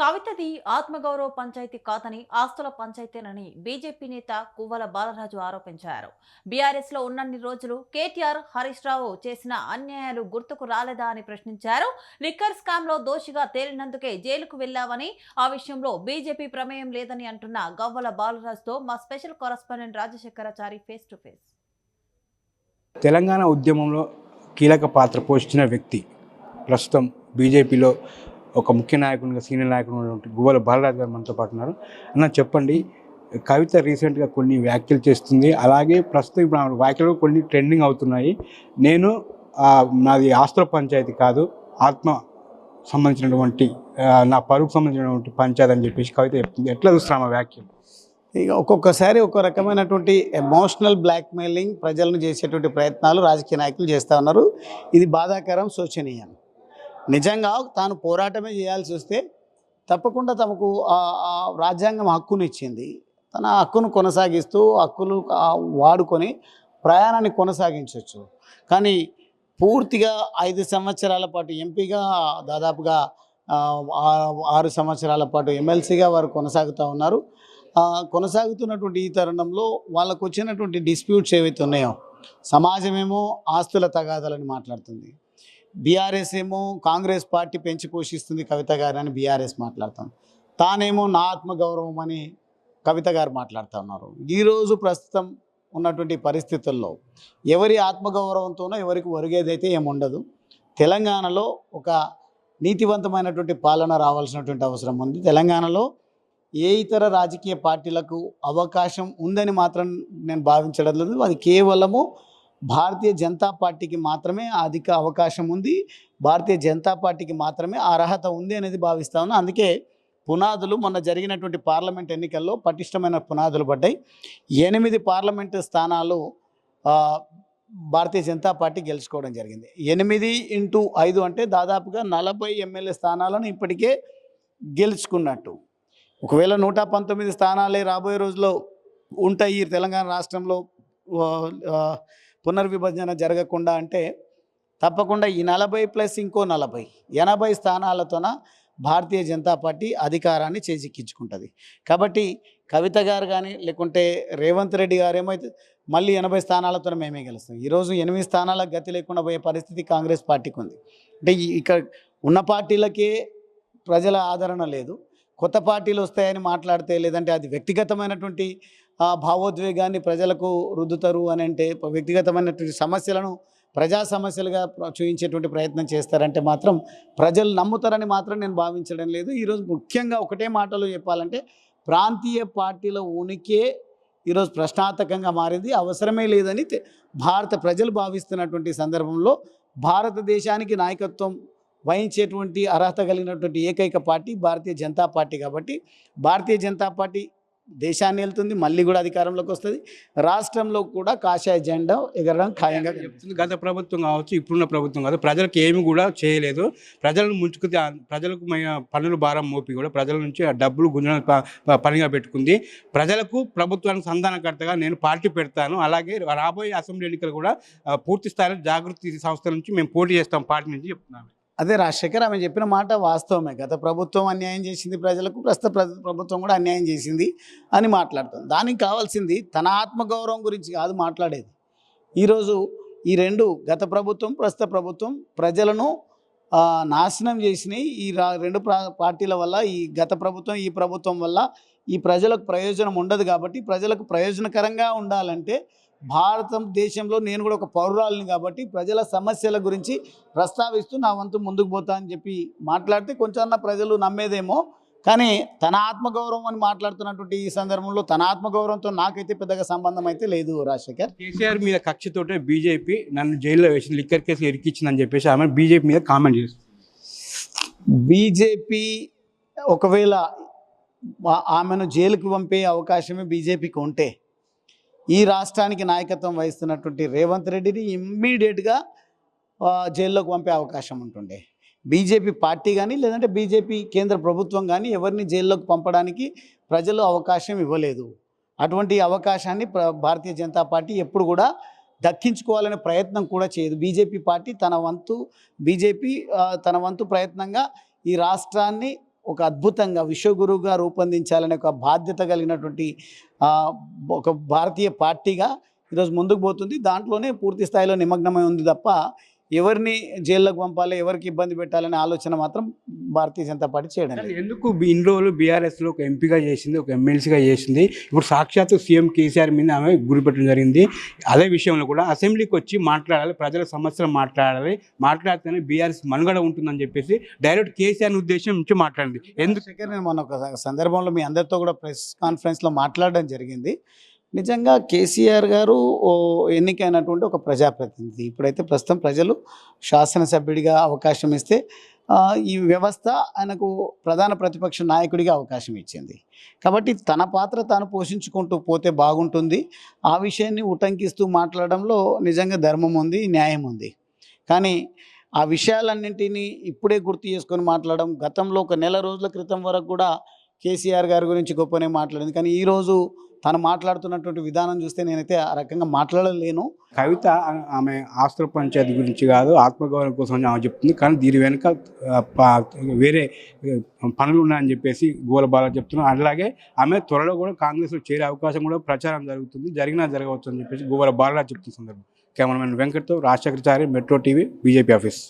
కవితది ఆత్మగౌరవ పంచాయతీ కాదని ఆస్తుల పంచాయతీనని బీజేపీ నేత కువ్వల బాలరాజు ఆరోపించారు. బీఆర్ఎస్లో ఉన్నన్ని రోజులు కేటీఆర్ హరీష్ రావు చేసిన అన్యాయాలు గుర్తుకు రాలేదా అని ప్రశ్నించారు. లిక్కర్ స్కామ్లో దోషిగా తేలినందుకే జైలుకు వెళ్ళావని ఆ విషయంలో బీజేపీ ప్రమేయం లేదని అంటున్న గవ్వల బాలరాజుతో మా special correspondent Rajasekharachari face to face. Telangana ఉద్యమంలో కీలక పాత్ర పోషించిన వ్యక్తి ప్రస్తుతం బీజేపీలో ఒక ముఖ్య నాయకునిగా సీనియర్ నాయకుడు ఉన్నటువంటి గువ్వల బాలరాజు గారు మనతో పాటు ఉన్నారు. అన్న చెప్పండి కవిత రీసెంట్గా కొన్ని వ్యాఖ్యలు చేస్తుంది. అలాగే ప్రస్తుతం ఇప్పుడు ఆమె వ్యాఖ్యలు కొన్ని ట్రెండింగ్ అవుతున్నాయి. నేను నాది ఆస్తుల పంచాయతీ కాదు ఆత్మ సంబంధించినటువంటి నా పరువుకు సంబంధించినటువంటి పంచాయతీ అని చెప్పేసి కవిత చెప్తుంది. ఎట్లా చూస్తున్నాం ఆ వ్యాఖ్యలు? ఇక ఒక్కొక్కసారి ఒక రకమైనటువంటి ఎమోషనల్ బ్లాక్మెయిలింగ్ ప్రజలను చేసేటువంటి ప్రయత్నాలు రాజకీయ నాయకులు చేస్తూ ఉన్నారు. ఇది బాధాకరం శోచనీయం. నిజంగా తాను పోరాటమే చేయాల్సి వస్తే తప్పకుండా తమకు రాజ్యాంగం హక్కును ఇచ్చింది తన హక్కును కొనసాగిస్తూ హక్కులు వాడుకొని ప్రయాణాన్ని కొనసాగించవచ్చు కానీ పూర్తిగా ఐదు సంవత్సరాల పాటు ఎంపీగా దాదాపుగా ఆరు సంవత్సరాల పాటు ఎమ్మెల్సీగా వారు కొనసాగుతూ ఉన్నారు. కొనసాగుతున్నటువంటి ఈ తరుణంలో వాళ్ళకు వచ్చినటువంటి డిస్ప్యూట్స్ ఏవైతే ఉన్నాయో సమాజమేమో ఆస్తుల తగాదాలని మాట్లాడుతుంది. బీఆర్ఎస్ ఏమో కాంగ్రెస్ పార్టీ పెంచి పోషిస్తుంది కవిత గారు అని బీఆర్ఎస్ మాట్లాడుతుంది తానేమో నా ఆత్మగౌరవం అని కవిత గారు మాట్లాడుతూ ఉన్నారు. ఈరోజు ప్రస్తుతం ఉన్నటువంటి పరిస్థితుల్లో ఎవరి ఆత్మగౌరవంతోనో ఎవరికి ఒరిగేదైతే ఏముండదు తెలంగాణలో ఒక నీతివంతమైనటువంటి పాలన రావాల్సినటువంటి అవసరం ఉంది. తెలంగాణలో ఏ ఇతర రాజకీయ పార్టీలకు అవకాశం ఉందని మాత్రం నేను భావించడం లేదు. అది కేవలము భారతీయ జనతా పార్టీకి మాత్రమే అధిక అవకాశం ఉంది. భారతీయ జనతా పార్టీకి మాత్రమే అర్హత ఉంది అనేది భావిస్తా ఉన్నా. అందుకే పునాదులు మొన్న జరిగినటువంటి పార్లమెంట్ ఎన్నికల్లో పటిష్టమైన పునాదులు పడ్డాయి. ఎనిమిది పార్లమెంటు స్థానాలు భారతీయ జనతా పార్టీ గెలుచుకోవడం జరిగింది. ఎనిమిది ఇంటూ ఐదు అంటే దాదాపుగా నలభై ఎమ్మెల్యే స్థానాలను ఇప్పటికే గెలుచుకున్నట్టు. ఒకవేళ నూట పంతొమ్మిది స్థానాలే రాబోయే రోజుల్లో ఉంటాయి ఈ తెలంగాణ రాష్ట్రంలో పునర్విభజన జరగకుండా అంటే తప్పకుండా ఈ నలభై ప్లస్ ఇంకో నలభై ఎనభై స్థానాలతోన భారతీయ జనతా పార్టీ అధికారాన్ని చేజిక్కించుకుంటుంది. కాబట్టి కవిత గారు కానీ లేకుంటే రేవంత్ రెడ్డి గారు ఏమైతే మళ్ళీ ఎనభై స్థానాలతో మేమే గెలుస్తాం. ఈరోజు ఎనిమిది స్థానాలకు గతి లేకుండా పోయే పరిస్థితి కాంగ్రెస్ పార్టీకి ఉంది. అంటే ఇక్కడ ఉన్న పార్టీలకే ప్రజల ఆదరణ లేదు. కొత్త పార్టీలు వస్తాయని మాట్లాడితే లేదంటే అది వ్యక్తిగతమైనటువంటి భావోద్వేగాన్ని ప్రజలకు రుద్దుతారు అని అంటే వ్యక్తిగతమైనటువంటి సమస్యలను ప్రజా సమస్యలుగా చూపించేటువంటి ప్రయత్నం చేస్తారంటే మాత్రం ప్రజలు నమ్ముతారని మాత్రం నేను భావించడం లేదు. ఈరోజు ముఖ్యంగా ఒకటే మాటలో చెప్పాలంటే ప్రాంతీయ పార్టీల ఉనికే ఈరోజు ప్రశ్నార్థకంగా మారింది. అవసరమే లేదని భారత ప్రజలు భావిస్తున్నటువంటి సందర్భంలో భారతదేశానికి నాయకత్వం వహించేటువంటి అర్హత కలిగినటువంటి ఏకైక పార్టీ భారతీయ జనతా పార్టీ కాబట్టి భారతీయ జనతా పార్టీ దేశాన్ని వెళ్తుంది మళ్ళీ కూడా అధికారంలోకి వస్తుంది. రాష్ట్రంలో కూడా కాషాయ జెండా ఎగరడం ఖాయంగా. చెప్తుంది గత ప్రభుత్వం కావచ్చు ఇప్పుడున్న ప్రభుత్వం కాదు ప్రజలకు ఏమి కూడా చేయలేదు. ప్రజలను ముంచుకు తా- ప్రజలకు మైన పన్నుల భారం మోపి కూడా ప్రజల నుంచి ఆ డబ్బులు గుంజడం పనిగా పెట్టుకుంది. ప్రజలకు ప్రభుత్వానికి సంధానకర్తగా నేను పార్టీ పెడతాను. అలాగే రాబోయే అసెంబ్లీ ఎన్నికలు కూడా పూర్తి స్థాయిలో జాగృతి సంస్థ నుంచి మేము పోటీ చేస్తాం పార్టీ నుంచి చెప్తున్నాను. అదే రాజశేఖర్ ఆమె చెప్పిన మాట వాస్తవమే. గత ప్రభుత్వం అన్యాయం చేసింది ప్రజలకు ప్రస్తుత ప్ర- ప్రభుత్వం కూడా అన్యాయం చేసింది అని మాట్లాడుతుంది. దానికి కావాల్సింది తన ఆత్మగౌరవం గురించి కాదు మాట్లాడేది. ఈరోజు ఈ రెండు గత ప్రభుత్వం ప్రస్తుత ప్రభుత్వం ప్రజలను నాశనం చేసినాయి. ఈ రా- రెండు ప్రా- పార్టీల వల్ల ఈ గత ప్రభుత్వం ఈ ప్రభుత్వం వల్ల ఈ ప్రజలకు ప్రయోజనం ఉండదు కాబట్టి ప్రజలకు ప్రయోజనకరంగా ఉండాలంటే భారతదేశంలో నేను కూడా ఒక పౌరురాలిని కాబట్టి ప్రజల సమస్యల గురించి ప్రస్తావిస్తూ నా వంతు ముందుకు పోతా అని చెప్పి మాట్లాడితే కొంచెం ప్రజలు నమ్మేదేమో. కానీ తన ఆత్మగౌరవం అని మాట్లాడుతున్నటువంటి ఈ సందర్భంలో తన ఆత్మగౌరవంతో నాకైతే పెద్దగా సంబంధం అయితే లేదు రాజశేఖర్. కేసీఆర్ మీద కక్షతోటే బీజేపీ నన్ను జైల్లో వేసింది లిక్కర్ కేసు ఇరికిచ్చిందని చెప్పేసి ఆమె బీజేపీ మీద కామెంట్ చేస్తుంది. బీజేపీ ఒకవేళ ఆమెను జైలుకు పంపే అవకాశమే బీజేపీకి ఉంటే ఈ రాష్ట్రానికి నాయకత్వం వహిస్తున్నటువంటి రేవంత్ రెడ్డిని ఇమ్మీడియట్గా జైల్లోకి పంపే అవకాశం ఉంటుండే. బీజేపీ పార్టీ కానీ లేదంటే బీజేపీ కేంద్ర ప్రభుత్వం కానీ ఎవరిని జైల్లోకి పంపడానికి ప్రజలు అవకాశం ఇవ్వలేదు. అటువంటి అవకాశాన్ని భారతీయ జనతా పార్టీ ఎప్పుడు కూడా దక్కించుకోవాలనే ప్రయత్నం కూడా చేయదు. బీజేపీ పార్టీ తన వంతు బీజేపీ తన వంతు ప్రయత్నంగా ఈ రాష్ట్రాన్ని ఒక అద్భుతంగా విశ్వగురువుగా రూపొందించాలనే ఒక బాధ్యత కలిగినటువంటి ఒక భారతీయ పార్టీగా ఈరోజు ముందుకు పోతుంది. దాంట్లోనే పూర్తి స్థాయిలో నిమగ్నమై ఉంది తప్ప ఎవరిని జైల్లోకి పంపాలి ఎవరికి ఇబ్బంది పెట్టాలనే ఆలోచన మాత్రం భారతీయ జనతా పార్టీ చేయడం ఎందుకు ఇన్ని రోజులు బీఆర్ఎస్లో ఒక ఎంపీగా చేసింది ఒక ఎమ్మెల్సీగా చేసింది? ఇప్పుడు సాక్షాత్తు సీఎం కేసీఆర్ మీద ఆమె గురిపెట్టడం జరిగింది. అదే విషయంలో కూడా అసెంబ్లీకి వచ్చి మాట్లాడాలి ప్రజల సమస్యలు మాట్లాడాలి మాట్లాడితేనే బీఆర్ఎస్ మనుగడ ఉంటుందని చెప్పేసి డైరెక్ట్ కేసీఆర్ ఉద్దేశం నుంచి మాట్లాడింది. ఎందుకు నేను మొన్న ఒక సందర్భంలో మీ అందరితో కూడా ప్రెస్ కాన్ఫరెన్స్లో మాట్లాడడం జరిగింది. నిజంగా కేసీఆర్ గారు ఓ ఎన్నికైనటువంటి ఒక ప్రజాప్రతినిధి. ఇప్పుడైతే ప్రస్తుతం ప్రజలు శాసనసభ్యుడిగా అవకాశం ఇస్తే ఈ వ్యవస్థ ఆయనకు ప్రధాన ప్రతిపక్ష నాయకుడిగా అవకాశం ఇచ్చింది. కాబట్టి తన పాత్ర తాను పోషించుకుంటూ పోతే బాగుంటుంది. ఆ విషయాన్ని ఉటంకిస్తూ మాట్లాడడంలో నిజంగా ధర్మం ఉంది న్యాయం ఉంది. కానీ ఆ విషయాలన్నింటినీ ఇప్పుడే గుర్తు చేసుకొని మాట్లాడడం గతంలో ఒక నెల రోజుల క్రితం వరకు కూడా కేసీఆర్ గారి గురించి గొప్పనే మాట్లాడింది. కానీ ఈరోజు తను మాట్లాడుతున్నటువంటి విధానం చూస్తే నేనైతే ఆ రకంగా మాట్లాడలేను. కవిత ఆమె ఆస్తుల పంచాయతీ గురించి కాదు ఆత్మగౌరవం కోసం ఆమె చెప్తుంది. కానీ దీని వెనుక వేరే పనులు ఉన్నాయని చెప్పేసి గోలబాల చెప్తున్నారు. అలాగే ఆమె త్వరలో కూడా కాంగ్రెస్లో చేరే అవకాశం కూడా ప్రచారం జరుగుతుంది. జరిగినా జరగవచ్చు అని చెప్పేసి గోవల బాలరాజ్ చెప్తున్న సందర్భం. Cameraman వెంకట్తో Rajasekharachari metro TV BJP office.